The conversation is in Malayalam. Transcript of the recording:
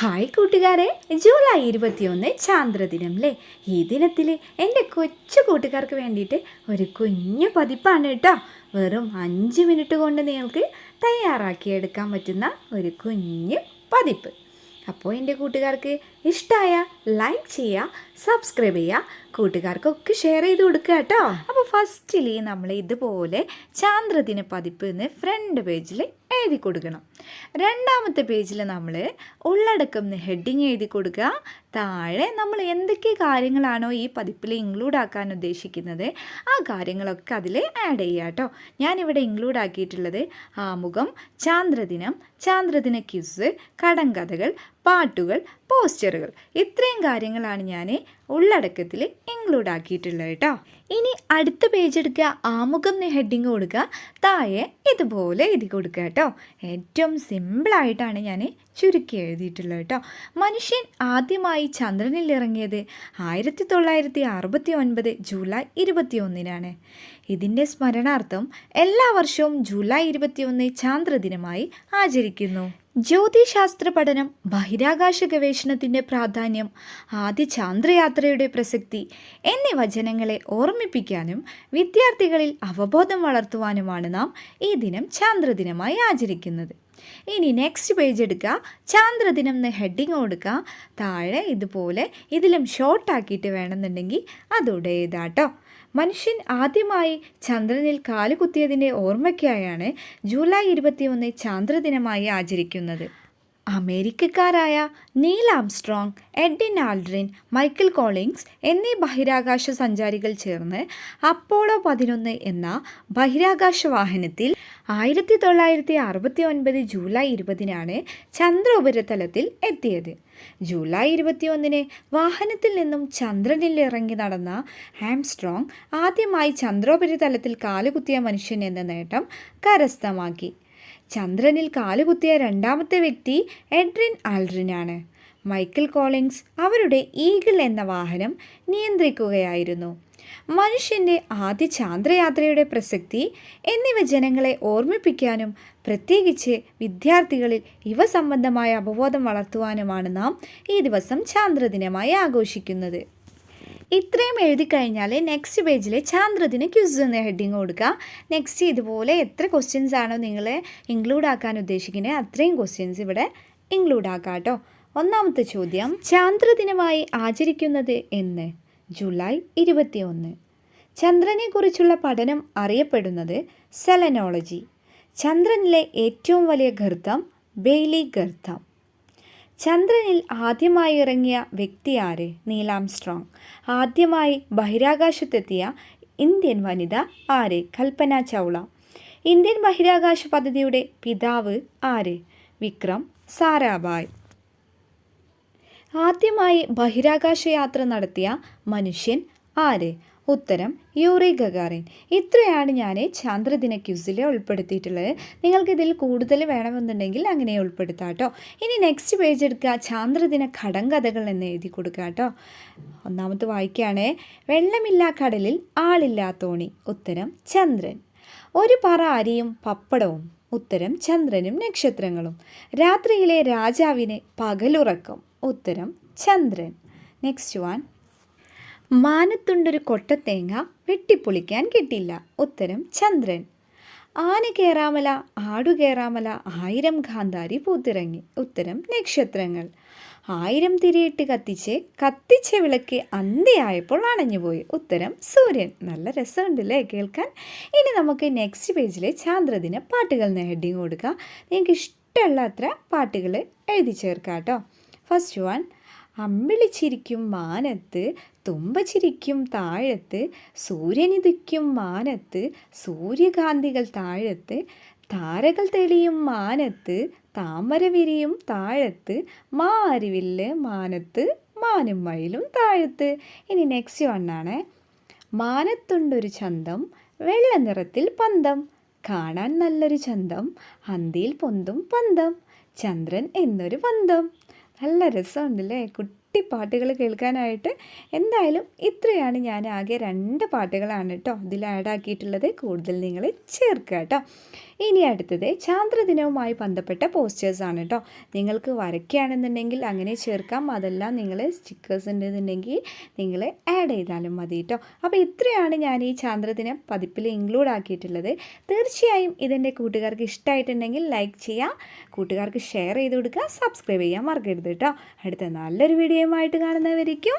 ഹായ് കൂട്ടുകാരെ ജൂലൈ ഇരുപത്തിയൊന്ന് ചാന്ദ്രദിനം അല്ലേ ഈ ദിനത്തിൽ എന്റെ കൊച്ചു കൂട്ടുകാർക്ക് വേണ്ടിയിട്ട് ഒരു കുഞ്ഞു പതിപ്പാണ് കേട്ടോ. വെറും അഞ്ച് മിനിറ്റ് കൊണ്ട് നിങ്ങൾക്ക് തയ്യാറാക്കിയെടുക്കാൻ പറ്റുന്ന ഒരു കുഞ്ഞു പതിപ്പ്. അപ്പോൾ എന്റെ കൂട്ടുകാർക്ക് ഇഷ്ടമായ ലൈക്ക് ചെയ്യുക സബ്സ്ക്രൈബ് ചെയ്യുക കൂട്ടുകാർക്കൊക്കെ ഷെയർ ചെയ്ത് കൊടുക്കുക കേട്ടോ. അപ്പോൾ ഫസ്റ്റിൽ നമ്മൾ ഇതുപോലെ ചാന്ദ്രദിന പതിപ്പ് എന്ന് ഫ്രണ്ട് പേജിൽ എഴുതി കൊടുക്കണം. രണ്ടാമത്തെ പേജിൽ നമ്മൾ ഉള്ളടക്കം എന്ന് ഹെഡിങ് എഴുതി കൊടുക്കുക. താഴെ നമ്മൾ എന്തൊക്കെ കാര്യങ്ങളാണോ ഈ പതിപ്പിൽ ഇൻക്ലൂഡ് ആക്കാൻ ഉദ്ദേശിക്കുന്നത് ആ കാര്യങ്ങളൊക്കെ അതിൽ ആഡ് ചെയ്യുക കേട്ടോ. ഞാനിവിടെ ഇൻക്ലൂഡ് ആക്കിയിട്ടുള്ളത് ആമുഖം ചാന്ദ്രദിനം ചാന്ദ്രദിന ക്യൂസ് കടങ്കഥകൾ പാട്ടുകൾ പോസ്റ്ററുകൾ. ഇത്രയും കാര്യങ്ങളാണ് ഞാൻ ഉള്ളടക്കത്തിൽ ഇൻക്ലൂഡ് ആക്കിയിട്ടുള്ളത് കേട്ടോ ഇനി അടുത്ത പേജ് എടുക്കുക ആമുഖം എന്ന് ഹെഡിങ് കൊടുക്കുക താഴെ ഇതുപോലെ എഴുതി കൊടുക്കുക കേട്ടോ ഏറ്റവും സിമ്പിളായിട്ടാണ് ഞാൻ ചുരുക്കി എഴുതിയിട്ടുള്ളത് കേട്ടോ മനുഷ്യൻ ആദ്യമായി ചന്ദ്രനിൽ ഇറങ്ങിയത് ആയിരത്തി തൊള്ളായിരത്തി അറുപത്തി ഒൻപത് ജൂലൈ ഇരുപത്തി ഒന്നിനാണ് ഇതിന്റെ സ്മരണാർത്ഥം എല്ലാ വർഷവും ജൂലൈ ഇരുപത്തിയൊന്ന് ചാന്ദ്രദിനമായി ആചരിക്കുന്നു. ജ്യോതിശാസ്ത്ര പഠനം ബഹിരാകാശ ഗവേഷണത്തിന്റെ പ്രാധാന്യം ആദ്യ ചാന്ദ്രയാത്രയുടെ പ്രസക്തി എന്നീ വചനങ്ങളെ ഓർമ്മിപ്പിക്കാനും വിദ്യാർത്ഥികളിൽ അവബോധം വളർത്തുവാനുമാണ് നാം ഈ ദിനം ചാന്ദ്രദിനമായി ആചരിക്കുന്നത്. ഇനി നെക്സ്റ്റ് പേജ് എടുക്കുക ചാന്ദ്രദിനം എന്ന് ഹെഡിങ് കൊടുക്കുക താഴെ ഇതുപോലെ ഇതിലും ഷോർട്ടാക്കിയിട്ട് വേണമെന്നുണ്ടെങ്കിൽ അതോടെ എഴുതാട്ടോ മനുഷ്യൻ ആദ്യമായി ചന്ദ്രനിൽ കാലുകുത്തിയതിന്റെ ഓർമ്മയ്ക്കായാണ് ജൂലൈ ഇരുപത്തിയൊന്ന് ചാന്ദ്രദിനമായി ആചരിക്കുന്നത്. അമേരിക്കക്കാരായ Neil Armstrong Edwin Aldrin Michael Collins എന്നീ ബഹിരാകാശ സഞ്ചാരികൾ ചേർന്ന് അപ്പോളോ പതിനൊന്ന് എന്ന ബഹിരാകാശ വാഹനത്തിൽ ആയിരത്തി തൊള്ളായിരത്തി അറുപത്തി ഒൻപത് ജൂലൈ ഇരുപതിനാണ് ചന്ദ്ര ഉപരിതലത്തിൽ എത്തിയത്. ജൂലൈ ഇരുപത്തിയൊന്നിന് വാഹനത്തിൽ നിന്നും ചന്ദ്രനിൽ ഇറങ്ങി നടന്ന ആംസ്ട്രോങ് ആദ്യമായി ചന്ദ്രോപരിതലത്തിൽ കാലുകുത്തിയ മനുഷ്യൻ എന്ന നേട്ടം കരസ്ഥമാക്കി. ചന്ദ്രനിൽ കാലുകുത്തിയ രണ്ടാമത്തെ വ്യക്തി എഡ്രിൻ ആൽഡ്രിനാണ്. മൈക്കിൾ കോളിങ്സ് അവരുടെ ഈഗിൾ എന്ന വാഹനം നിയന്ത്രിക്കുകയായിരുന്നു. മനുഷ്യന്റെ ആദ്യ ചാന്ദ്രയാത്രയുടെ പ്രസക്തി എന്നിവ ജനങ്ങളെ ഓർമ്മിപ്പിക്കാനും പ്രത്യേകിച്ച് വിദ്യാർത്ഥികളിൽ ഇവ സംബന്ധമായ അവബോധം വളർത്തുവാനുമാണ് നാം ഈ ദിവസം ചാന്ദ്രദിനമായി ആഘോഷിക്കുന്നത്. ഇത്രയും എഴുതി കഴിഞ്ഞാൽ നെക്സ്റ്റ് പേജിൽ ചാന്ദ്രദിന ക്യൂസ് എന്ന ഹെഡിങ് കൊടുക്കുക നെക്സ്റ്റ് ഇതുപോലെ എത്ര ക്വസ്റ്റ്യൻസ് ആണോ നിങ്ങൾ ഇൻക്ലൂഡ് ആക്കാൻ ഉദ്ദേശിക്കുന്നത് അത്രയും ക്വസ്റ്റ്യൻസ് ഇവിടെ ഇൻക്ലൂഡ് ആക്കാം കേട്ടോ ഒന്നാമത്തെ ചോദ്യം ചാന്ദ്രദിനമായി ആചരിക്കുന്നത് എന്ന്. ജൂലൈ ഇരുപത്തിയൊന്ന്. ചന്ദ്രനെക്കുറിച്ചുള്ള പഠനം അറിയപ്പെടുന്നത് സെലനോളജി. ചന്ദ്രനിലെ ഏറ്റവും വലിയ ഗർത്തം ബെയ്ലി ഗർത്തം. ചന്ദ്രനിൽ ആദ്യമായി ഇറങ്ങിയ വ്യക്തി ആര്? നീലാംസ്ട്രോങ് ആദ്യമായി ബഹിരാകാശത്തെത്തിയ ഇന്ത്യൻ വനിത ആര്? കൽപ്പന ചൗള. ഇന്ത്യൻ ബഹിരാകാശ പദ്ധതിയുടെ പിതാവ് ആര്? വിക്രം സാരാഭായ്. ആദ്യമായി ബഹിരാകാശ യാത്ര നടത്തിയ മനുഷ്യൻ ആര്? ഉത്തരം യൂറി ഗഗാറിൻ. ഇത്രയാണ് ഞാൻ ചാന്ദ്രദിന ക്യൂസിൽ ഉൾപ്പെടുത്തിയിട്ടുള്ളത്. നിങ്ങൾക്ക് ഇതിൽ കൂടുതൽ വേണമെന്നുണ്ടെങ്കിൽ അങ്ങനെ ഉൾപ്പെടുത്താം കേട്ടോ ഇനി നെക്സ്റ്റ് പേജ് എടുക്കുക. ചാന്ദ്രദിന കടങ്കഥകൾ എന്ന് എഴുതി കൊടുക്കുക കേട്ടോ. ഒന്നാമത്തെ വായിക്കുകയാണേ. വെള്ളമില്ലാ കടലിൽ ആളില്ലാത്തോണി ഉത്തരം ചന്ദ്രൻ. ഒരു പറ അരിയും പപ്പടവും. ഉത്തരം ചന്ദ്രനും നക്ഷത്രങ്ങളും. രാത്രിയിലെ രാജാവിന് പകലുറക്കം. ഉത്തരം ചന്ദ്രൻ. Next one. മാനത്തുണ്ടൊരു കൊട്ടത്തേങ്ങ വെട്ടിപ്പൊളിക്കാൻ കിട്ടില്ല. ഉത്തരം ചന്ദ്രൻ. ആന കയറാമല ആടു കയറാമല ആയിരം ഗാന്ധാരി പൂത്തിറങ്ങി. ഉത്തരം നക്ഷത്രങ്ങൾ. ആയിരം തിരിയിട്ട് കത്തിച്ച് കത്തിച്ച വിളക്ക് അന്ത്യയായപ്പോൾ അണഞ്ഞുപോയി. ഉത്തരം സൂര്യൻ. നല്ല രസമുണ്ടല്ലേ കേൾക്കാൻ? ഇനി നമുക്ക് നെക്സ്റ്റ് പേജിലെ ചാന്ദ്രദിന പാട്ടുകൾ എന്ന ഹെഡിങ് കൊടുക്കുക നിങ്ങൾക്ക് ഇഷ്ടമുള്ള അത്ര പാട്ടുകൾ എഴുതി ചേർക്കാം കേട്ടോ ഫസ്റ്റ് വൺ അമ്പിളിച്ചിരിക്കും മാനത്ത് തുമ്പച്ചിരിക്കും താഴത്ത് സൂര്യനിധിക്കും മാനത്ത് സൂര്യകാന്തികൾ താഴത്ത് താരകൾ തെളിയും മാനത്ത് താമര വിരിയും താഴത്ത് മാരിവില്ല് മാനത്ത് മാനും മയിലും താഴത്ത്. ഇനി നെക്സ്റ്റ് വണ്ണാണ് മാനത്തുണ്ടൊരു ചന്തം വെള്ള നിറത്തിൽ പന്തം. കാണാൻ നല്ലൊരു ചന്തം ഹന്തിയിൽ പൊന്തും പന്തം. ചന്ദ്രൻ എന്നൊരു പന്തം. നല്ല രസമുണ്ടല്ലേ? കുട്ടി പാട്ടുകൾ കേൾക്കാനായിട്ട് എന്തായാലും ഇത്രയാണ് ഞാൻ ആകെ രണ്ട് പാട്ടുകളാണ് കേട്ടോ ഇതിൽ ആഡ് ആക്കിയിട്ടുള്ളത്. കൂടുതൽ നിങ്ങൾ ചേർക്കുക കേട്ടോ. ഇനി അടുത്തത് ചാന്ദ്രദിനവുമായി ബന്ധപ്പെട്ട പോസ്റ്റേഴ്സ് ആണ് കേട്ടോ നിങ്ങൾക്ക് വരയ്ക്കുകയാണെന്നുണ്ടെങ്കിൽ അങ്ങനെ ചേർക്കാം. അതെല്ലാം നിങ്ങൾ സ്റ്റിക്കേഴ്സ് ഉണ്ടെന്നുണ്ടെങ്കിൽ നിങ്ങൾ ആഡ് ചെയ്താലും മതി കേട്ടോ അപ്പോൾ ഇത്രയാണ് ഞാൻ ഈ ചാന്ദ്രദിനം പതിപ്പിൽ ഇൻക്ലൂഡ് ആക്കിയിട്ടുള്ളത്. തീർച്ചയായും ഇതെന്റെ കൂട്ടുകാർക്ക് ഇഷ്ടമായിട്ടുണ്ടെങ്കിൽ ലൈക്ക് ചെയ്യുക കൂട്ടുകാർക്ക് ഷെയർ ചെയ്ത് കൊടുക്കുക. സബ്സ്ക്രൈബ് ചെയ്യാൻ മറക്കരുത് കേട്ടോ അടുത്ത നല്ലൊരു വീഡിയോയുമായിട്ട് കാണുന്നവരിക്കും